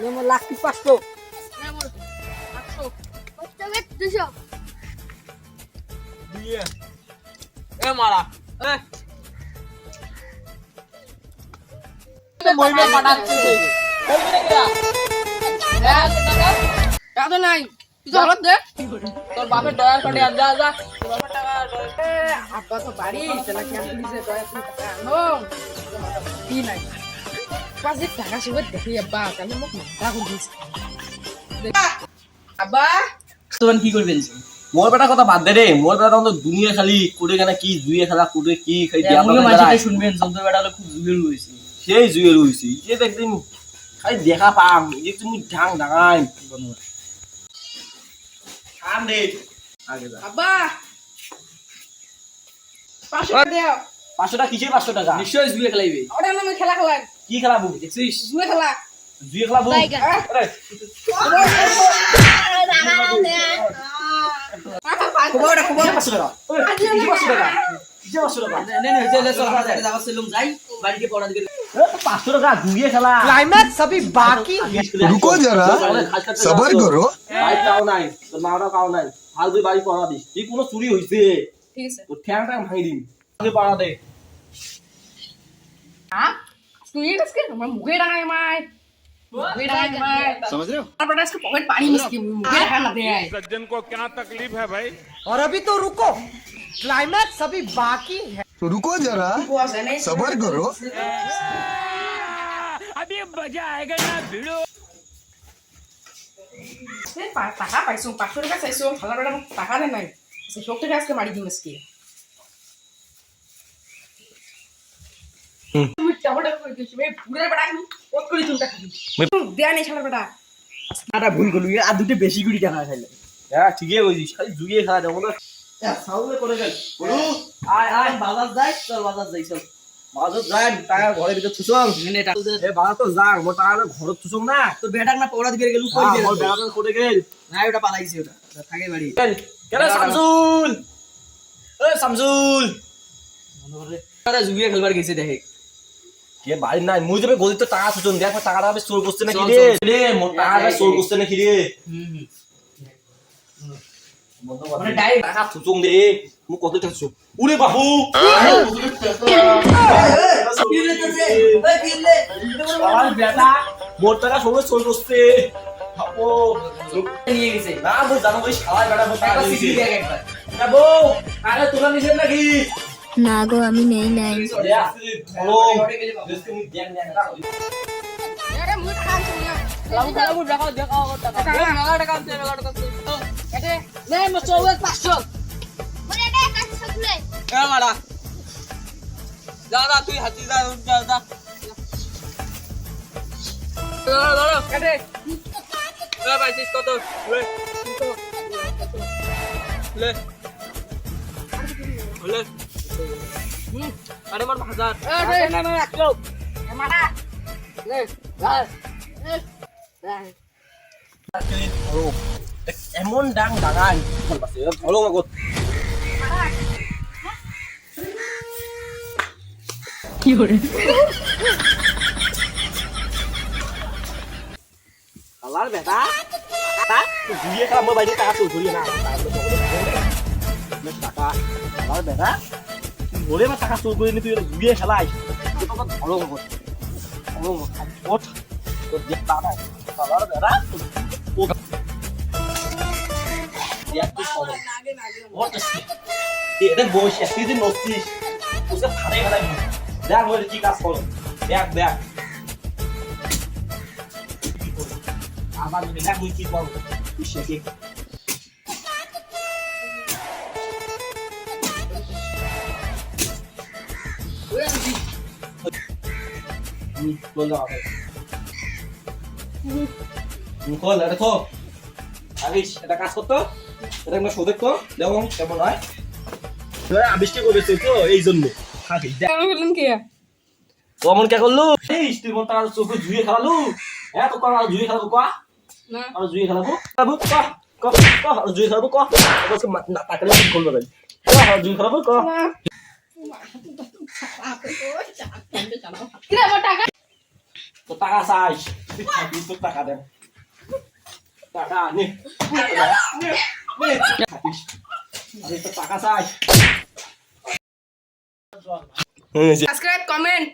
আমার লাখ কি পাঁচশো। দুশো? দিয়ে। এ মারা। এ। মহিমা পাঠাচ্ছে নাই। তুই তো হলত দে। তোর বাপের ডয়ার কাটে আর যা আব্বা তো বাড়ি কেন আনো কি নাই? যে টাকা সব দেখি আব্বা তাহলে মোক মাথা দিস আব্বা? তোর কি করবেন? মোর বেটা কথা বাদ দে রে মোর বেটা তো দুনিয়া খালি কুড়ে কেনা কি জুয়ে খেলা কুড়ে কি খালি দিয়া বেড়ায়। শুনবেন যন্ত্র বেটা হলে খুব জুয়েল রয়েছে। সেই জুয়ে রয়েছে যে একদিন খালি দেখা পাম যে তুমি ঢাং ডাঙাই খান দে আগে যা। আব্বা? পাঁচশো টাকা দেও পাঁচশো টাকা কিসের পাঁচশো টাকা? নিশ্চয়ই জুয়ে খেলাইবে। ওটা নামে খেলা খেলান কি খেলা বউ দেখছিস জুয়ে খেলা জুয়ে খেলা বউ রুকো যারা সবার করো কাউ নাই তোর মাওটা কাউ নাই ভালো তুই বাড়ি পড়া দিস তুই কোনো চুরি হইছে ঠিক আছে তোর ঠ্যাং ঠ্যাং ভাঙি দিন পাড়া দে হ্যাঁ তুই এটা আজকে আমার মুখে ডাঙাই মাই মুখে ডাঙাই মাই समझ रहे हो তারপরে আজকে পকেট পানি মিসকে মুখে ডাঙা না দে सज्जन को क्या तकलीफ है भाई और अभी तो रुको क्लाइमैक्स अभी बाकी है रुको जरा বস এনে सबर करो अभी मजा आएगा ना भिड़ो সে পা- টাকা পাইছো পাঁচশো টাকা চাইছো ভালো বেটা মোক টাকা দে নাই সে সব টাকা আজকে মারি দিম আজকে আটা ভুল করলু। আর দুটো বেশি গুড়ি টাকা খাইলে হ্যাঁ ঠিকই কইছিস খালি জুয়ে খেলা যাব না। করে গেল। আয় আয় বাজার যাই চল বাজার যাই চল। বাজার যাই টাকা ঘরের ভিতরে থুসং নে টাকা। এ বাজার তো যাক মোর টাকা ঘরত থুসং না। তোর বেটাক না পড়া দিকে গেলু কই হ্যাঁ, গেল। মোর বেড়াতে করে গেল। না ওটা পালাইছে ওটা। থাকে বাড়ি। কেন শামসুল? এ শামসুল। আরে খেলবার গেছে দেখে। কে বাড়ি নাই মুই যাবে গদির তো টাকা থুসং দেখ টাকাটা আবে চোর করছে নাকি রে? রে মোর টাকাটা চোর করছে নাকি রে? মানে মানে টাকা থুসং দে মু কত টাকা থুসং উরে বেটা। মোর টাকা সবাই চোর করছে। বাবু। নিয়ে গেছে। না মুই জানো ওই শালা বেটা টাকা দেখ একবার। বাবু টাকা তোলা নিছেন নাকি? না গো, আমি নেই, নাই এ আসলে ধরো দেশকে মুই দেখ দেখ আরে মুই টাকা আনছি না লাবু লাবু টাকা দেখা টাকা টাকা। মেলা টাকা আনছে মেলা টাকা আনছে এতে নে মো চৌবাদ পাঁচশো বলে দে কাছে খুলে এ মারা যা যা তুই হাতি যা যা যা ধরো ধরো কেটে এ পাইছিস কত লে লে লে হুম আরে মার হাজার এ না না রাখল মারা নে গাল এমন ডাং ডাঙাই ধরো আগত কালার বেটা টাকা ঘুরিয়ে খেলা মই বাইরে টাকা চুর করি না টাকা কালার বেটা বলে বা টাকা চুর করি নি তুই ঘুরিয়ে খেলাই ধরো ধরো তোর যে এটা বসে তুই যে নড়ছিস ফেলাই দেখ বলে কি কাজ করো। দেখ দেখ। আমার দেখ কি তুই শেখে বল দাও খোল এটা খো আবিস এটা কাজ করতো? এটা একবার শোধ তো যেমন কেমন হয়? আবিষ্কার করবে তো এই জন্য। থাকিস দেখ। আমি বললাম কি? অমন কে করলু? এই তুই মন তার চোখ জুয়ে খেলালু? হ্যাঁ তো খেলাবো ক? না। আর জুয়ে খেলাবো? খেলাবো ক? ক ক? আর জুয়ে খেলাবো ক? বসে না তাকালে কি করবে ভাই ক আর জুয়ে খেলাবো ক? কিরে টাকা তো টাকা চাইস তোর টাকা দেন টাকা নে টাকা চাই সাবস্ক্রাইব কমেন্ট